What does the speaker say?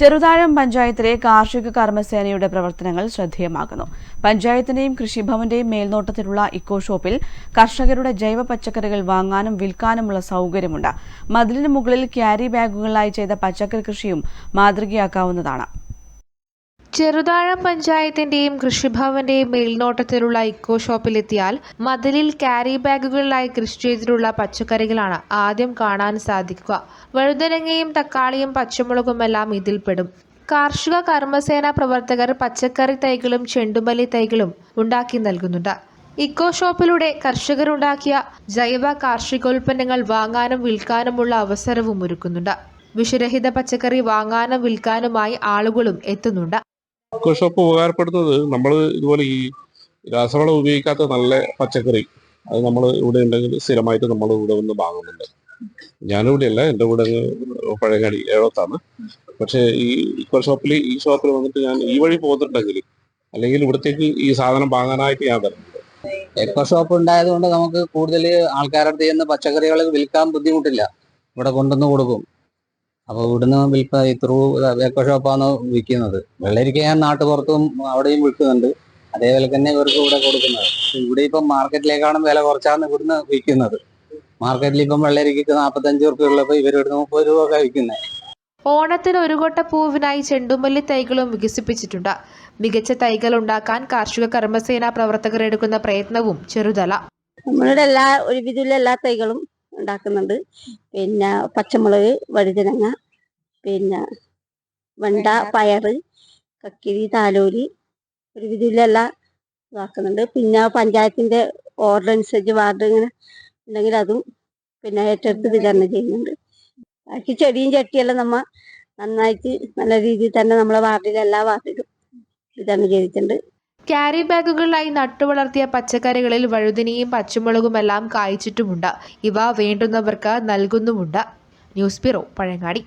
ചെറുതാഴം പഞ്ചായത്തിലെ കാർഷിക കർമ്മസേനയുടെ പ്രവർത്തനങ്ങൾ ശ്രദ്ധേയമാകുന്നു. പഞ്ചായത്തിന്റെയും കൃഷിഭവന്റെയും മേൽനോട്ടത്തിലുള്ള ഇക്കോ ഷോപ്പിൽ കർഷകരുടെ ജൈവ പച്ചക്കറികൾ വാങ്ങാനും വിൽക്കാനുമുള്ള സൗകര്യമുണ്ട്. മതിലിന് മുകളിൽ ക്യാരി ബാഗുകളായി ചെയ്ത പച്ചക്കറി കൃഷിയും മാതൃകയാക്കാവുന്നതാണ്. ചെറുതാഴം പഞ്ചായത്തിന്റെയും കൃഷിഭവന്റെയും മേൽനോട്ടത്തിലുള്ള ഇക്കോ ഷോപ്പിലെത്തിയാൽ മതിലിൽ ക്യാരി ബാഗുകളിലായി കൃഷി ചെയ്തിട്ടുള്ള പച്ചക്കറികളാണ് ആദ്യം കാണാൻ സാധിക്കുക. വഴുതനങ്ങയും തക്കാളിയും പച്ചമുളകുമെല്ലാം ഇതിൽപ്പെടും കാർഷിക കർമ്മസേന പ്രവർത്തകർ പച്ചക്കറി തൈകളും ചെണ്ടുമല്ലി തൈകളും ഉണ്ടാക്കി നൽകുന്നുണ്ട്. ഇക്കോ ഷോപ്പിലൂടെ കർഷകരുണ്ടാക്കിയ ജൈവ കാർഷികോൽപ്പന്നങ്ങൾ വാങ്ങാനും വിൽക്കാനുമുള്ള അവസരവും ഒരുക്കുന്നുണ്ട്. വിഷരഹിത പച്ചക്കറി വാങ്ങാനും വിൽക്കാനുമായി ആളുകളും എത്തുന്നുണ്ട്. ഇക്കോ ഷോപ്പ് ഉപകാരപ്പെടുന്നത് നമ്മൾ ഇതുപോലെ ഈ രാസവളം ഉപയോഗിക്കാത്ത നല്ല പച്ചക്കറി അത് നമ്മൾ ഇവിടെ ഉണ്ടെങ്കിൽ സ്ഥിരമായിട്ട് നമ്മൾ ഇവിടെ വന്ന് വാങ്ങുന്നുണ്ട്. ഞാനിവിടെയല്ല എന്റെ കൂടെ പഴയങ്ങാടി ഏഴത്താണ്. പക്ഷേ ഈ ഇക്കോ ഷോപ്പിൽ ഈ ഷോപ്പിൽ വന്നിട്ട് ഞാൻ ഈ വഴി പോകുന്നുണ്ടെങ്കിൽ അല്ലെങ്കിൽ ഇവിടത്തേക്ക് ഈ സാധനം വാങ്ങാനായിട്ട് ഞാൻ വരുന്നുണ്ട് എക്കോ ഷോപ്പ് ഉണ്ടായതുകൊണ്ട് നമുക്ക് കൂടുതൽ ആൾക്കാരുടെ അടുത്ത് ചെന്ന് പച്ചക്കറികൾ വിൽക്കാൻ ബുദ്ധിമുട്ടില്ല. ഇവിടെ കൊണ്ടുവന്ന് കൊടുക്കും. അപ്പോൾ ഇവിടുന്ന് വിൽപ്പ ത്രൂ വേക്കോ ഷോപ്പാണ് വിൽക്കുന്നത്. വെള്ളരിക്ക ഞാൻ നാട്ടുപുറത്തും അവിടെയും വിൽക്കുന്നുണ്ട്. അതേ വില തന്നെ ഇവർക്ക് ഇവിടെ കൊടുക്കുന്നത്. ഇവിടെ ഇപ്പം മാർക്കറ്റിലേക്കാണ് വില കുറച്ചാണ് ഇവിടുന്ന് വിൽക്കുന്നത്. മാർക്കറ്റിൽ ഇപ്പം വെള്ളരിക്കക്ക് നാൽപ്പത്തഞ്ച് റുപ്യ ഉള്ളപ്പോൾ ഇവർ ഇവിടുന്ന് മുപ്പത് രൂപ ഒക്കെ വിൽക്കുന്നത് ഓണത്തിന് ഒരു കൊട്ട പൂവിനായി ചെണ്ടുമല്ലി തൈകളും വികസിപ്പിച്ചിട്ടുണ്ട്. മികച്ച തൈകൾ ഉണ്ടാക്കാൻ കാർഷിക കർമ്മസേന പ്രവർത്തകർ എടുക്കുന്ന പ്രയത്നവും ചെറുതല. നമ്മളുടെ എല്ലാ ഒരുവിധമുള്ള എല്ലാ തൈകളും ഉണ്ടാക്കുന്നുണ്ട്. പിന്നെ പച്ചമുളക് വഴുതനങ്ങ പിന്നെ വെണ്ട പയറ് കക്കിരി താലോലി ഒരു എല്ലാം ഇതാക്കുന്നുണ്ട്. പിന്നെ പഞ്ചായത്തിന്റെ ഓർഡർ അനുസരിച്ച് വാർഡ് ഇങ്ങനെ ഉണ്ടെങ്കിൽ അതും പിന്നെ ഏറ്റെടുത്ത് വിതരണം ചെയ്യുന്നുണ്ട്. ബാക്കി ചെടിയും ചട്ടിയെല്ലാം നമ്മ നന്നായിട്ട് നല്ല രീതിയിൽ തന്നെ നമ്മളെ വാർഡിലെ എല്ലാ വാർഡിലും വിതരണം ചെയ്തിട്ടുണ്ട്. ക്യാരി ബാഗുകളിലായി നട്ടുവളർത്തിയ പച്ചക്കറികളിൽ വഴുതിനിയും പച്ചമുളകുമെല്ലാം കായ്ച്ചിട്ടുമുണ്ട്. ഇവ വേണ്ടുന്നവർക്ക് നൽകുന്നുമുണ്ട്. News bureau Pazhayangadi